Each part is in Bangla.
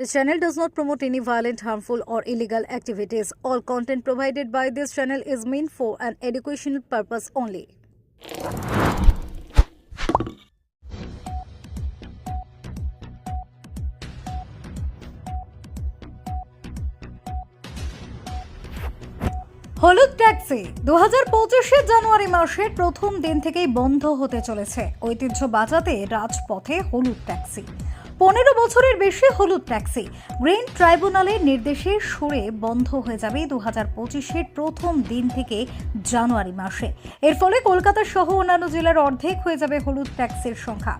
This channel does not promote any violent, harmful, or illegal activities. All content provided by this channel is meant for an educational purpose only. হলুদ ট্যাক্সি দু হাজার পঁচিশের জানুয়ারি মাসের প্রথম দিন থেকেই বন্ধ হতে চলেছে ঐতিহ্য বাঁচাতে রাজপথে হলুদ ট্যাক্সি পনেরো বছরের বেশি হলুদ ট্যাক্সি। গ্রিন ট্রাইব্যুনালের নির্দেশে সরে বন্ধ হয়ে যাবে দু হাজার পঁচিশের প্রথম দিন থেকে জানুয়ারি মাসে। এর ফলে কলকাতা সহ অন্যান্য জেলার অর্ধেক হয়ে যাবে হলুদ ট্যাক্সির সংখ্যা।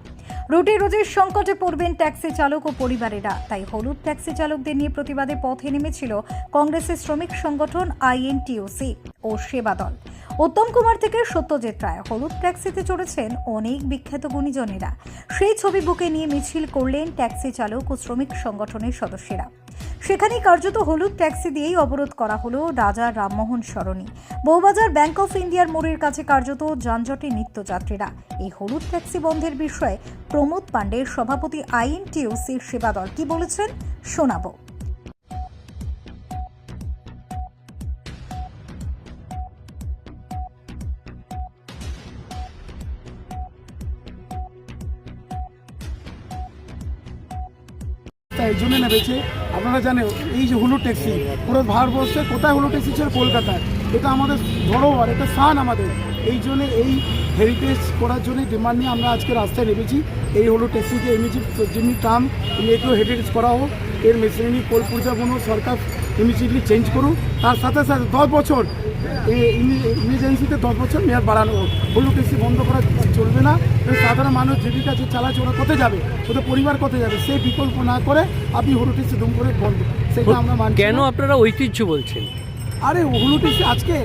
রুটি রোজির সংকটে পড়বেন ট্যাক্সি চালক ও পরিবারেরা। তাই হলুদ ট্যাক্সি চালকদের নিয়ে প্রতিবাদে পথে নেমেছিল কংগ্রেসের শ্রমিক সংগঠন আইএনটিওসি ও সেবা দল। উত্তম কুমার থেকে সত্যজিৎ রায়। হলুদ ট্যাক্সিতে চড়েছেন অনেক বিখ্যাত গুণীজনেরা। সেই ছবি বুকে নিয়ে মিছিল করলেন ট্যাক্সি চালক ও শ্রমিক সংগঠনের সদস্যরা। সেখানেই কার্যত হলুদ ট্যাক্সি দিয়েই অবরোধ করা হলো রাজা রামমোহন সরণি। বউবাজার ব্যাংক অফ ইন্ডিয়ার মোড়ের কাছে কার্যত যানজটে নিত্যযাত্রীরা। এই হলুদ ট্যাক্সি বন্ধের বিষয়ে প্রমোদ পাণ্ডের সভাপতি আইএনটিউসি সেবা দল কি বলেছেন শোনাবো। তাই জন্য নেমেছে। আপনারা জানেন, এই যে হুলু ট্যাক্সি, পুরো ভারতবর্ষে কোথায় হুলু ট্যাক্সি ছিল? কলকাতায়। এটা আমাদের ধরোহর এটা সান আমাদের। এই জন্য এই হেরিটেজ করার জন্য ডিমান্ড নিয়ে আমরা আজকে রাস্তায় নেমেছি। এই হলো ট্যাক্সিকে এমনি যেমনি ট্রাম এগুলো হেরিটেজ করা হোক। এর মেশিনারি কোল পূজাগুলো সরকার ইমিডিয়েটলি চেঞ্জ করুক। তার সাথে সাথে দশ বছর ইমার্জেন্সিতে দশ বছর মেয়াদ বাড়ানো হোক। হলু ট্যাক্সি বন্ধ করা চলবে না। সাধারণ মানুষ জীবিকা যে চালাচ্ছে ওরা কোথায় যাবে ওদের পরিবার কোথায় যাবে সেই বিকল্প না করে আপনি হলু ট্যাক্সি দুম করে বন্ধ। সেটা আমরা কেন আপনারা ঐতিহ্য বলছেন? আরে হুলু ট্যাক্সি আজকে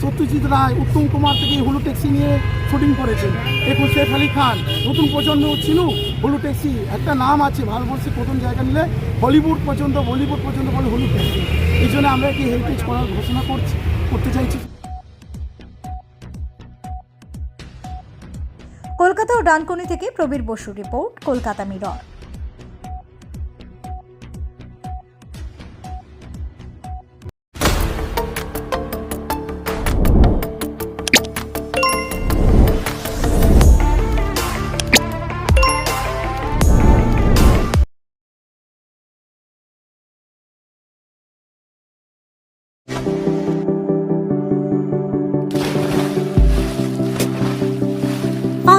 সত্যজিৎ রায়, উত্তম কুমার থেকে হুলু ট্যাক্সি নিয়ে শুটিং করেছেন। এরপর শেখ আলী খান, নতুন প্রজন্ম ছিল হুলু ট্যাক্সি একটা নাম আছে ভারতবর্ষে প্রথম জায়গা নিলে হলিউড পর্যন্ত বলিউড পর্যন্ত বলে হুলু ট্যাক্সি এই জন্য আমরা কি হেরিটেজ করার ঘোষণা করছি, করতে চাইছি। কলকাতা ও ডানকুনি থেকে Prabir Basu report, Kolkata Mirror.